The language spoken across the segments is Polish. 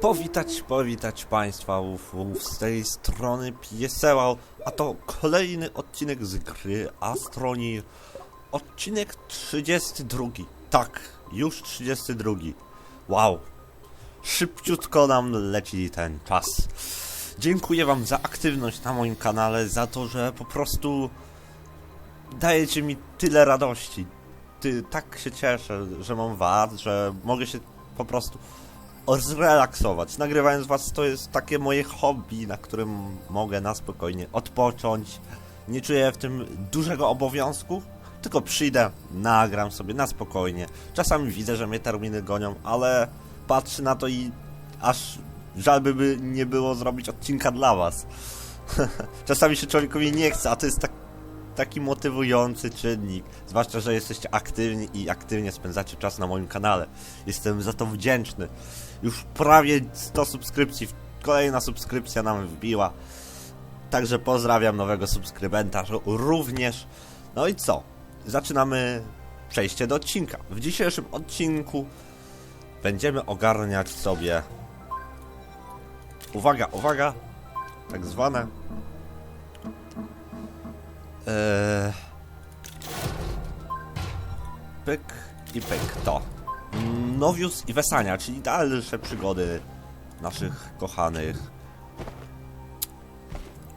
Powitać, powitać Państwa ufów z tej strony Piesełał, a to kolejny odcinek z gry Astroni. Odcinek 32. Tak, już 32. Wow, szybciutko nam leci ten czas. Dziękuję Wam za aktywność na moim kanale, za to, że po prostu dajecie mi tyle radości. Ty, tak się cieszę, że mam was, że mogę się po prostu zrelaksować. Nagrywając was to jest takie moje hobby, na którym mogę na spokojnie odpocząć. Nie czuję w tym dużego obowiązku, tylko przyjdę, nagram sobie na spokojnie. Czasami widzę, że mnie terminy gonią, ale patrzę na to i aż żal by, nie było zrobić odcinka dla was. Czasami się człowiekowi nie chce, a to jest tak taki motywujący czynnik. Zwłaszcza, że jesteście aktywni i aktywnie spędzacie czas na moim kanale. Jestem za to wdzięczny. Już prawie 100 subskrypcji. Kolejna subskrypcja nam wbiła. Także pozdrawiam nowego subskrybenta również. No i co? Zaczynamy przejście do odcinka. W dzisiejszym odcinku będziemy ogarniać sobie. Uwaga, uwaga! Tak zwane Eee... Pyk i pyk, to. Nowius i Wesania, czyli dalsze przygody naszych kochanych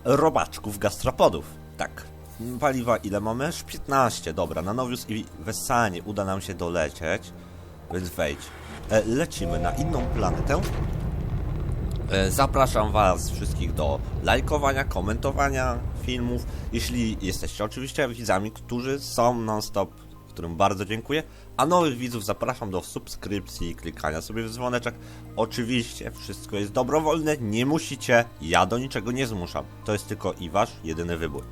robaczków gastropodów. Tak. Paliwa ile mamy? Aż 15, dobra. Na Nowius i Wesanie uda nam się dolecieć, więc wejdź. E, lecimy na inną planetę. E, Zapraszam Was wszystkich do lajkowania, komentowania filmów. Jeśli jesteście oczywiście widzami, którzy są non-stop, którym bardzo dziękuję. A nowych widzów zapraszam do subskrypcji i klikania sobie w dzwoneczek. Oczywiście wszystko jest dobrowolne, nie musicie, ja do niczego nie zmuszam. To jest tylko i Wasz jedyny wybór.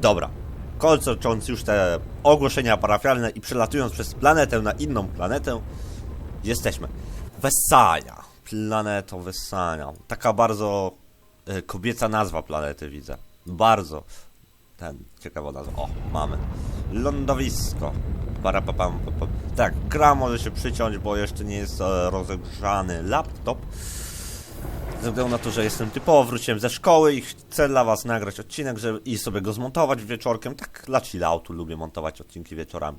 Dobra, kończąc już te ogłoszenia parafialne i przelatując przez planetę na inną planetę, jesteśmy. Wesaja. Planeto Wysania. Taka bardzo e, kobieca nazwa planety widzę. Bardzo. Ten, ciekawa nazwa. O, mamy. Lądowisko. Parapapam, papam. Tak, gra może się przyciąć, bo jeszcze nie jest e, rozegrzany laptop. Ze względu na to, że jestem typowo, wróciłem ze szkoły i chcę dla was nagrać odcinek żeby, i sobie go zmontować wieczorkiem. Tak dla chilloutu lubię montować odcinki wieczorami.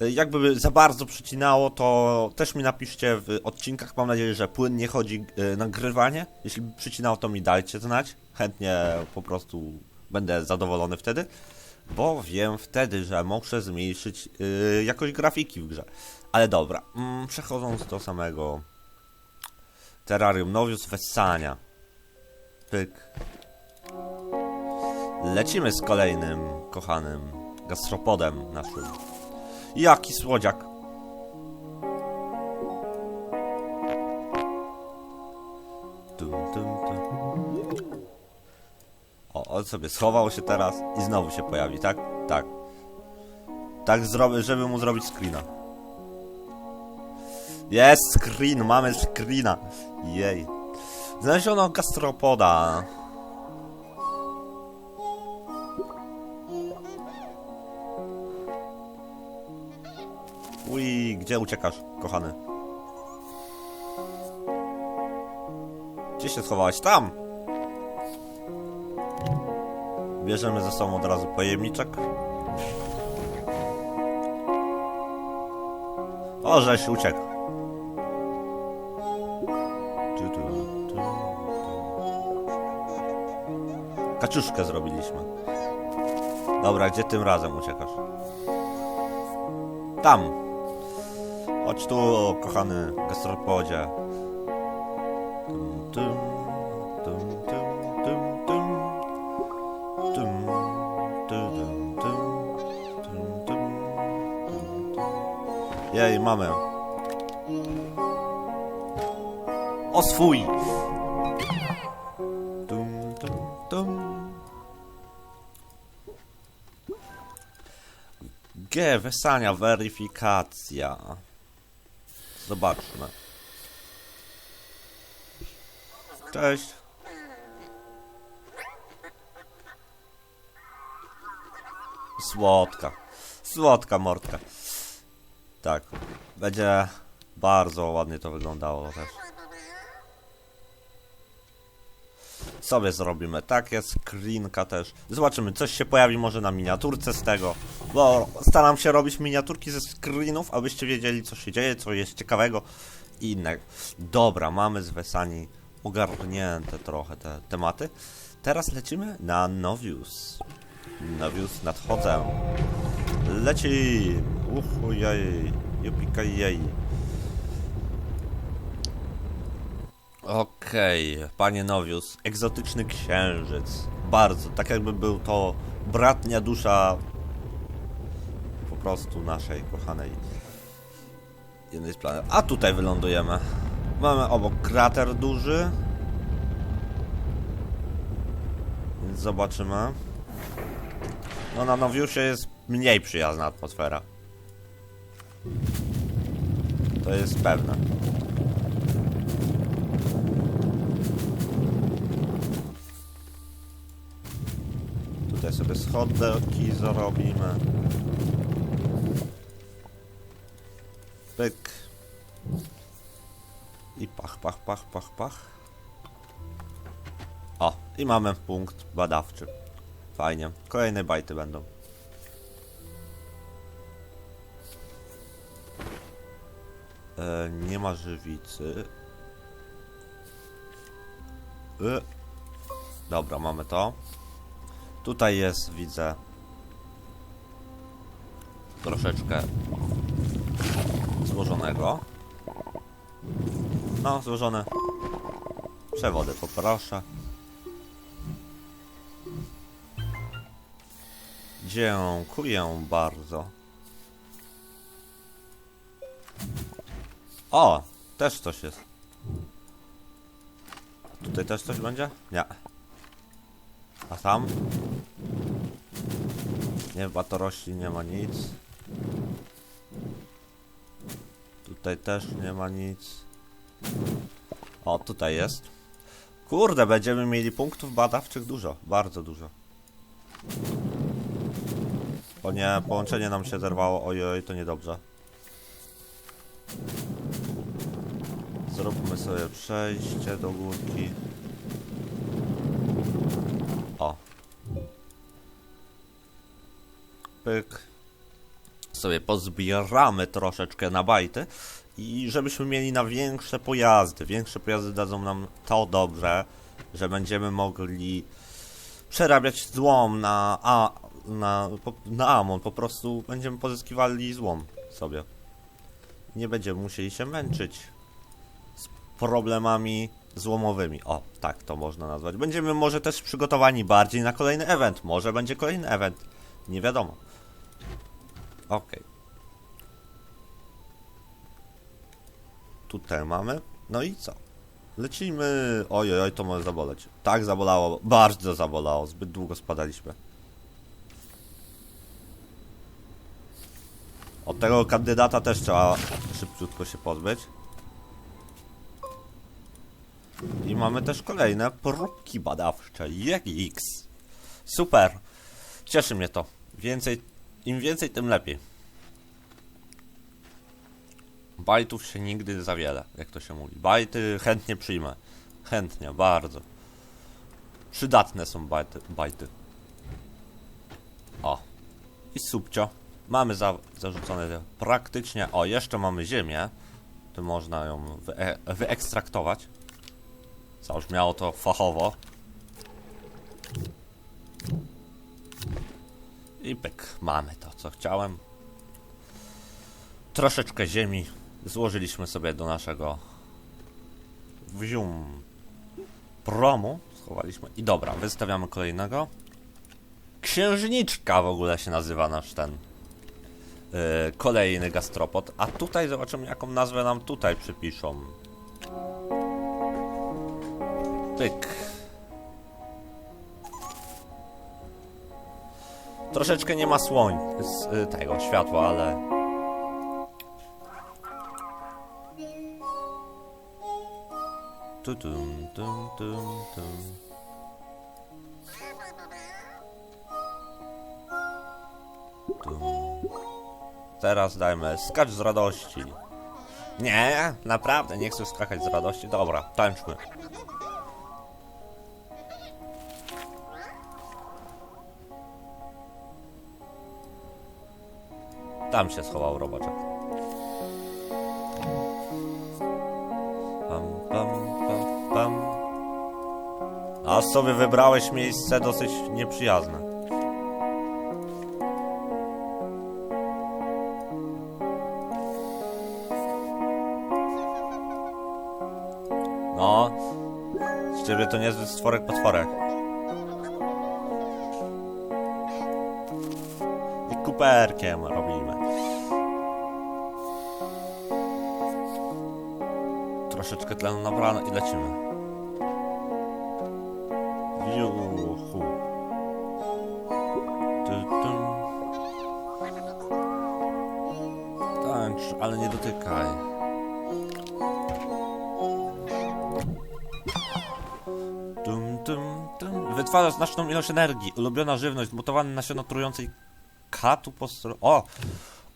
E, Jakby za bardzo przycinało, to też mi napiszcie w odcinkach. Mam nadzieję, że płynnie chodzi e, nagrywanie. Jeśli by przycinało, to mi dajcie znać. Chętnie po prostu będę zadowolony wtedy. Bo wiem wtedy, że muszę zmniejszyć e, jakość grafiki w grze. Ale dobra, mm, przechodząc do samego Terrarium Novius Wessania. Pyk. Lecimy z kolejnym kochanym gastropodem naszym. Jaki słodziak. O, on sobie schował się teraz i znowu się pojawi, tak? Tak. Tak zrobię, żeby mu zrobić screena. Jest screen, mamy screena. Jej. Znaleziono gastropoda. Uj, gdzie uciekasz, kochany? Gdzie się schowałeś? Tam! Bierzemy ze sobą od razu pojemniczek. O, żeś uciekł. Kaczuszkę zrobiliśmy. Dobra, gdzie tym razem uciekasz? Tam. Chodź tu, kochany gastropodzie. Jej, mamy. O swój! Tum, tum, tum. G, weryfikacja. Zobaczmy. Cześć. Słodka. Słodka mordka. Tak. Będzie bardzo ładnie to wyglądało też. Sobie zrobimy takie, screenka też. Zobaczymy, coś się pojawi może na miniaturce z tego. Bo staram się robić miniaturki ze screenów, abyście wiedzieli, co się dzieje, co jest ciekawego i innego. Dobra, mamy z Wesani ogarnięte trochę te tematy. Teraz lecimy na Novius. Novius nadchodzę. Leci! Uchujaj! Jupikajej! Okej, panie Novius, egzotyczny księżyc. Bardzo, tak jakby był to bratnia dusza po prostu naszej kochanej jednej z planet. A tutaj wylądujemy. Mamy obok krater duży. Więc zobaczymy. No na Noviusie jest mniej przyjazna atmosfera. To jest pewne. Tutaj sobie schodki zarobimy. Pyk. I pach, pach, pach, pach, pach. O, i mamy punkt badawczy. Fajnie. Kolejne bajty będą. E, nie ma żywicy. E. Dobra, mamy to. Tutaj jest, widzę, troszeczkę złożonego. No, złożone przewody, poproszę. Dziękuję bardzo. O, też coś jest. Tutaj też coś będzie? Nie. A tam? Nie, batorośli nie ma nic. Tutaj też nie ma nic. O, tutaj jest. Kurde, będziemy mieli punktów badawczych dużo. Bardzo dużo. O nie, połączenie nam się zerwało. Ojoj, to niedobrze. Zróbmy sobie przejście do górki. Pyk. Sobie pozbieramy troszeczkę na bajty. I żebyśmy mieli na większe pojazdy. Większe pojazdy dadzą nam to dobrze, że będziemy mogli przerabiać złom na, a, na, na Amon. Po prostu będziemy pozyskiwali złom sobie. Nie będziemy musieli się męczyć z problemami złomowymi. O, tak to można nazwać. Będziemy może też przygotowani bardziej na kolejny event. Może będzie kolejny event. Nie wiadomo. Okej. Tutaj mamy. No i co? Lecimy. Ojej, oj, to może zaboleć. Tak zabolało. Bardzo zabolało. Zbyt długo spadaliśmy. Od tego kandydata też trzeba szybciutko się pozbyć. I mamy też kolejne próbki badawcze. JX. Super. Cieszy mnie to. Więcej, im więcej, tym lepiej. Bajtów się nigdy za wiele, jak to się mówi. Bajty chętnie przyjmę. Chętnie, bardzo. Przydatne są bajty. bajty. O. I subcio. Mamy za, zarzucone praktycznie. O, jeszcze mamy ziemię. Tu można ją wye, wyekstraktować. Zabrzmiało to fachowo. I mamy to, co chciałem. Troszeczkę ziemi złożyliśmy sobie do naszego wzium promu. Schowaliśmy. I dobra, wystawiamy kolejnego. Księżniczka w ogóle się nazywa nasz ten yy, kolejny gastropod. A tutaj zobaczymy, jaką nazwę nam tutaj przypiszą. Pyk. Troszeczkę nie ma słoń z y, tego światła, ale. Tu, tum, tum, tum, tum. Tum. Teraz dajmy skacz z radości. Nie, naprawdę nie chcę skakać z radości. Dobra, tańczmy. Tam się schował robaczek. Pam, pam, pam, pam. A sobie wybrałeś miejsce dosyć nieprzyjazne. No, z ciebie to niezły stworek potworek. I kuperkiem robimy. Troszeczkę tlenu nabrano i lecimy. Juhu. Tańcz, ale nie dotykaj. Tum, tum, tum. Wytwarza znaczną ilość energii. Ulubiona żywność, zmutowane nasiono trującej katu postro... O!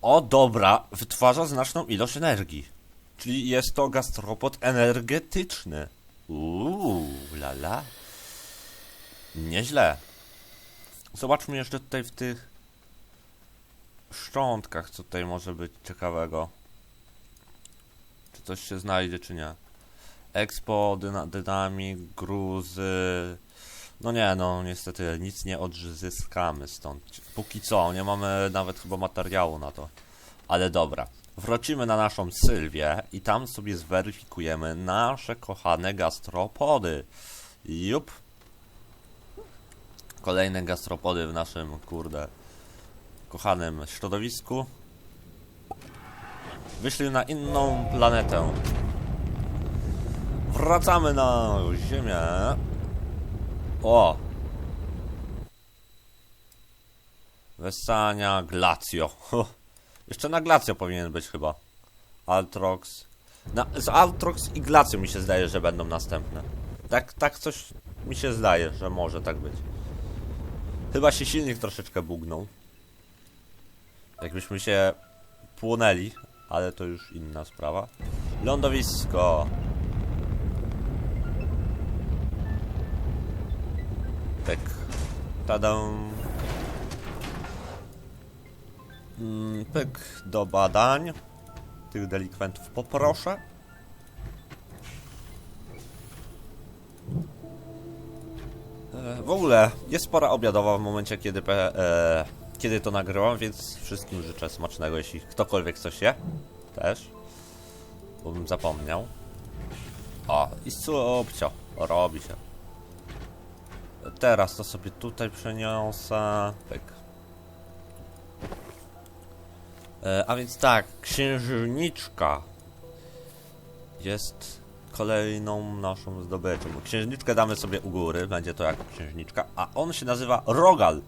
O, dobra. Wytwarza znaczną ilość energii. Czyli jest to gastropod energetyczny. Uuu, lala. Nieźle. Zobaczmy jeszcze tutaj w tych szczątkach, co tutaj może być ciekawego. Czy coś się znajdzie, czy nie. Expo, dyna, dynamik, gruzy. No nie, no niestety nic nie odzyskamy stąd. Póki co, nie mamy nawet chyba materiału na to. Ale dobra. Wrócimy na naszą Sylwię i tam sobie zweryfikujemy nasze kochane gastropody. Jup. Kolejne gastropody w naszym, kurde, kochanym środowisku. Wyszli na inną planetę. Wracamy na Ziemię. O! Wessania Glacio. Jeszcze na Glacio powinien być chyba. Altrox. Na, z Altrox i Glacio mi się zdaje, że będą następne. Tak, tak coś mi się zdaje, że może tak być. Chyba się silnik troszeczkę bugnął. Jakbyśmy się płonęli, ale to już inna sprawa. Lądowisko. Pyk. Tadam. Mm, Pyk do badań. Tych delikwentów poproszę. E, W ogóle jest pora obiadowa w momencie, kiedy, e, kiedy to nagrywam, więc wszystkim życzę smacznego, jeśli ktokolwiek coś je. Też. Bo bym zapomniał. O, i subcio. Robi się. Teraz to sobie tutaj przeniosę. Pyk. E, a więc tak, księżniczka jest kolejną naszą zdobyczą. Księżniczkę damy sobie u góry, będzie to jako księżniczka, a on się nazywa Rogal.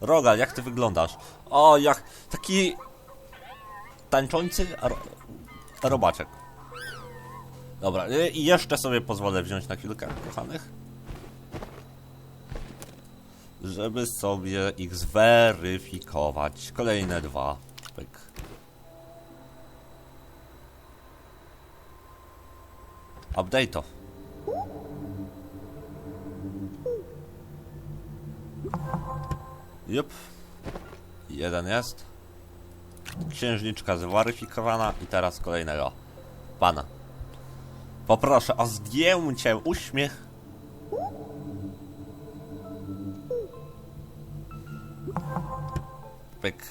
Rogal, jak ty wyglądasz? O, jak taki tańczący ro robaczek. Dobra, y, i jeszcze sobie pozwolę wziąć na chwilkę, kochanych. Żeby sobie ich zweryfikować. Kolejne dwa. Pyk. Update to. Jup. Jeden jest. Księżniczka zweryfikowana i teraz kolejnego pana. Poproszę o zdjęcie uśmiech. Pyk.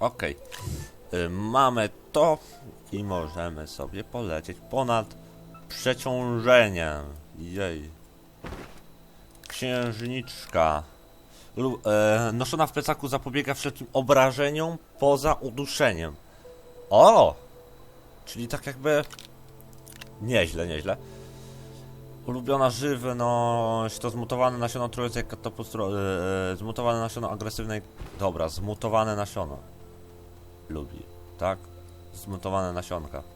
Okej. Y, Mamy to i możemy sobie polecieć ponad przeciążeniem. Jej. Księżniczka. Lu, e, noszona w plecaku zapobiega wszelkim obrażeniom poza uduszeniem. O! Czyli tak jakby... Nieźle, nieźle. Ulubiona żywność to zmutowane nasiono trójce katapustro... E, zmutowane nasiono agresywnej... Dobra, zmutowane nasiono. Lubi, tak? Zmutowane nasionka.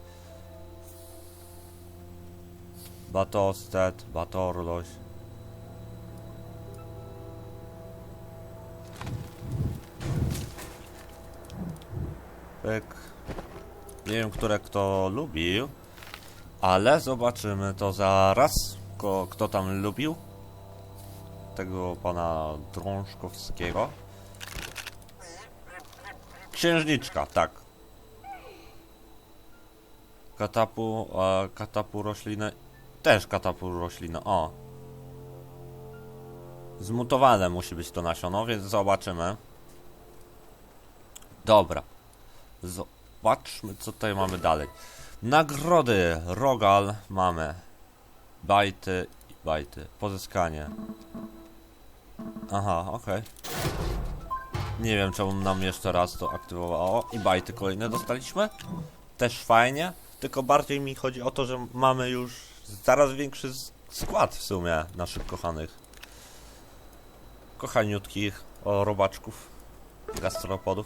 Batostet, Batorloś. Pyk. Nie wiem, które kto lubił, ale zobaczymy to zaraz. Ko, kto tam lubił? Tego pana Drążkowskiego. Księżniczka, tak. Katapu, a katapu rośliny. Też katapu rośliny, o. Zmutowane musi być to nasiono, więc zobaczymy. Dobra. Zobaczmy, co tutaj mamy dalej. Nagrody. Rogal mamy. Bajty i bajty. Pozyskanie. Aha, okej. Nie wiem, czemu nam jeszcze raz to aktywowało. I bajty kolejne dostaliśmy. Też fajnie. Tylko bardziej mi chodzi o to, że mamy już zaraz większy skład w sumie naszych kochanych. Kochaniutkich robaczków. Gastropodów.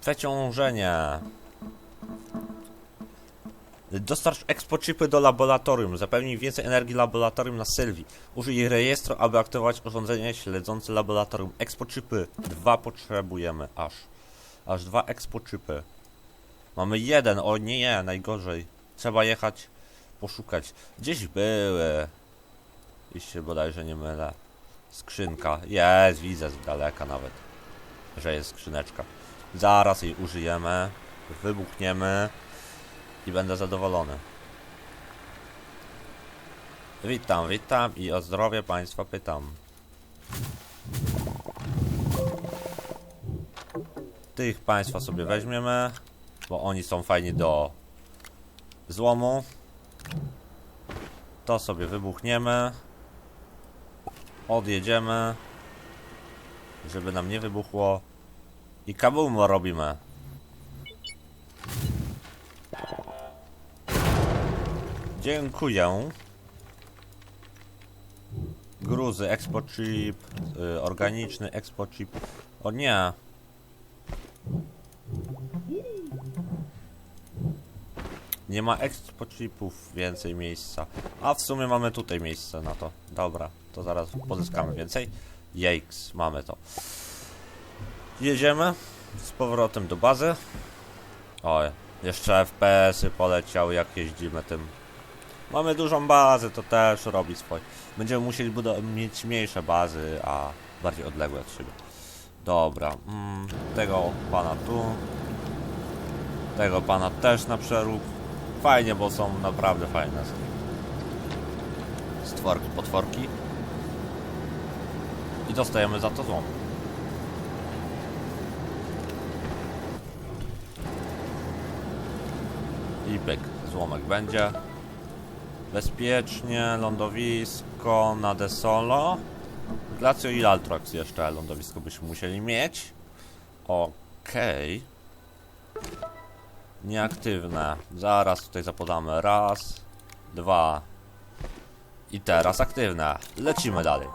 Przeciążenie. Dostarcz expo chipy do laboratorium. Zapewnij więcej energii laboratorium na Sylwii. Użyj rejestru, aby aktywować urządzenie śledzące laboratorium. Expo chipy. Dwa potrzebujemy aż. Aż dwa expo chipy. Mamy jeden. O nie, najgorzej. Trzeba jechać, poszukać. Gdzieś były. Jeśli się bodajże nie mylę. Skrzynka. Jest, widzę z daleka nawet. Że jest skrzyneczka. Zaraz jej użyjemy. Wybuchniemy. I będę zadowolony. Witam, witam i o zdrowie Państwa pytam. Tych Państwa sobie weźmiemy, bo oni są fajni do złomu. To sobie wybuchniemy. Odjedziemy. Żeby nam nie wybuchło. I kabumo robimy. Dziękuję. Gruzy, expo chip, y, organiczny expo chip. O nie. Nie ma expo chipów więcej miejsca. A w sumie mamy tutaj miejsce na to. Dobra, to zaraz pozyskamy więcej. Jejks, mamy to. Jedziemy z powrotem do bazy. Oj, jeszcze FPS-y poleciały jak jeździmy tym. Mamy dużą bazę, to też robi swoje. Będziemy musieli mieć mniejsze bazy, a bardziej odległe od siebie. Dobra, mm, tego pana tu. Tego pana też na przerób. Fajnie, bo są naprawdę fajne. Stworki, potworki. I dostajemy za to złom. I pyk, złomek będzie. Bezpiecznie, lądowisko na Desolo. Glacio i Altrox jeszcze lądowisko byśmy musieli mieć. Okej. Nieaktywne. Zaraz tutaj zapodamy. Raz, dwa. I teraz aktywne. Lecimy dalej.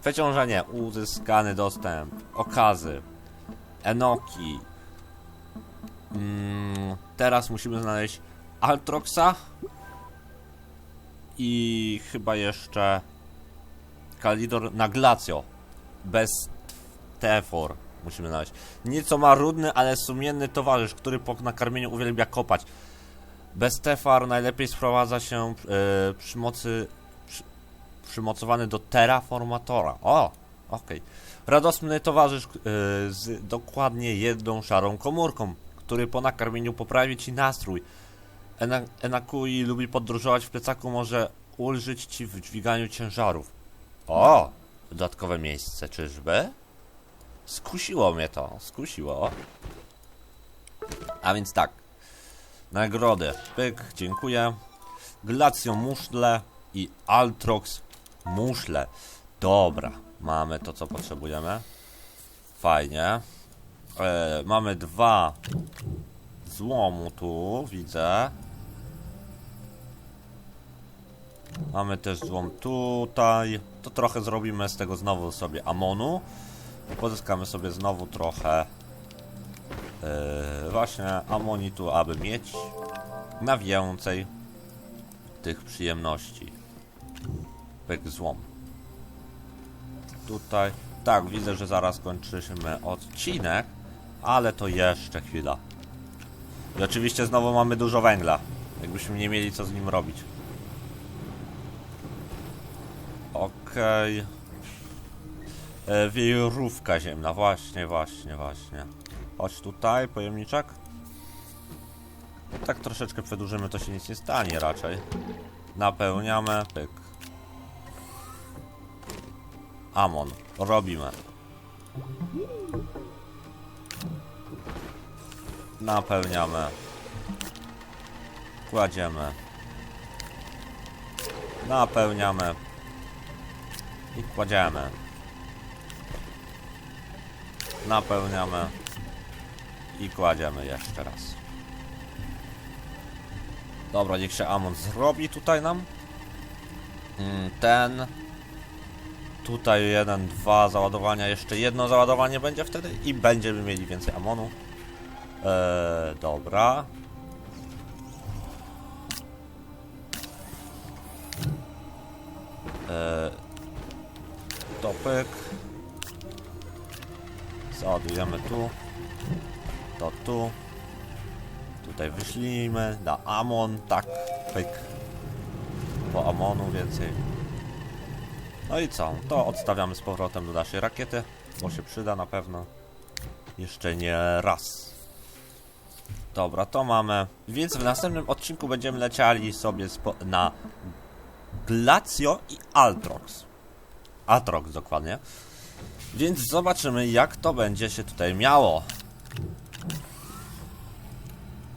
Przeciążenie. Uzyskany dostęp. Okazy. Enoki. Mm, teraz musimy znaleźć Altroxa. I chyba jeszcze Kalidor na Glacio. Bez Tefor musimy znaleźć. Nieco marudny, ale sumienny towarzysz, który po nakarmieniu uwielbia kopać. Bez Tefar najlepiej sprowadza się e, przy mocy przy, przymocowany do Terraformatora. O, okej. Radosny towarzysz e, z dokładnie jedną szarą komórką, który po nakarmieniu poprawi ci nastrój. Ena- Enakui lubi podróżować w plecaku, może ulżyć ci w dźwiganiu ciężarów. O! Dodatkowe miejsce, czyżby? Skusiło mnie to, skusiło. A więc tak. Nagrody. Pyk, dziękuję. Glacio muszle i Altrox muszle. Dobra, mamy to co potrzebujemy. Fajnie. E, mamy dwa złomu tu, widzę. Mamy też złom tutaj. To trochę zrobimy z tego znowu sobie amonu. Pozyskamy sobie znowu trochę yy, właśnie amonitu, aby mieć na więcej tych przyjemności. Pyk złom. Tutaj. Tak, widzę, że zaraz kończymy odcinek, ale to jeszcze chwila. I oczywiście znowu mamy dużo węgla. Jakbyśmy nie mieli co z nim robić. Okej. E, Wiejrówka ziemna, właśnie, właśnie, właśnie. Chodź tutaj, pojemniczek. Tak troszeczkę przedłużymy, to się nic nie stanie raczej. Napełniamy, pyk. Amon, robimy. Napełniamy. Kładziemy. Napełniamy. I kładziemy. Napełniamy. I kładziemy jeszcze raz. Dobra, niech się Amon zrobi tutaj nam. Mm, Ten. Tutaj jeden, dwa załadowania, jeszcze jedno załadowanie będzie wtedy i będziemy mieli więcej amonu. Eee, dobra. Eee. Załadujemy tu. To tu. Tutaj wyślimy na Amon, tak, pyk. Po Amonu więcej. No i co? To odstawiamy z powrotem do naszej rakiety, bo się przyda na pewno. Jeszcze nie raz. Dobra, to mamy. Więc w następnym odcinku będziemy leciali sobie na Glacio i Altrox. Altrox dokładnie. Więc zobaczymy jak to będzie się tutaj miało.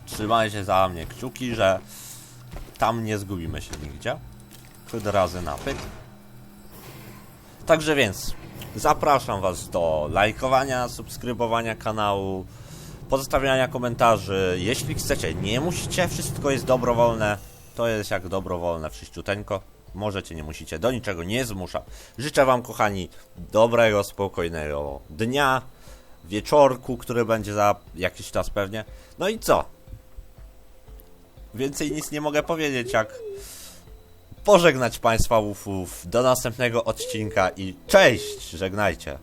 Trzymajcie za mnie kciuki, że tam nie zgubimy się nigdzie. Chyd razy na pyk. Także więc zapraszam Was do lajkowania, subskrybowania kanału, pozostawiania komentarzy. Jeśli chcecie, nie musicie, wszystko jest dobrowolne. To jest jak dobrowolne wszyściuteńko. Możecie, nie musicie, do niczego nie zmuszam. Życzę Wam, kochani, dobrego, spokojnego dnia, wieczorku, który będzie za jakiś czas pewnie. No i co? Więcej nic nie mogę powiedzieć, jak pożegnać Państwa ufów do następnego odcinka i cześć, żegnajcie.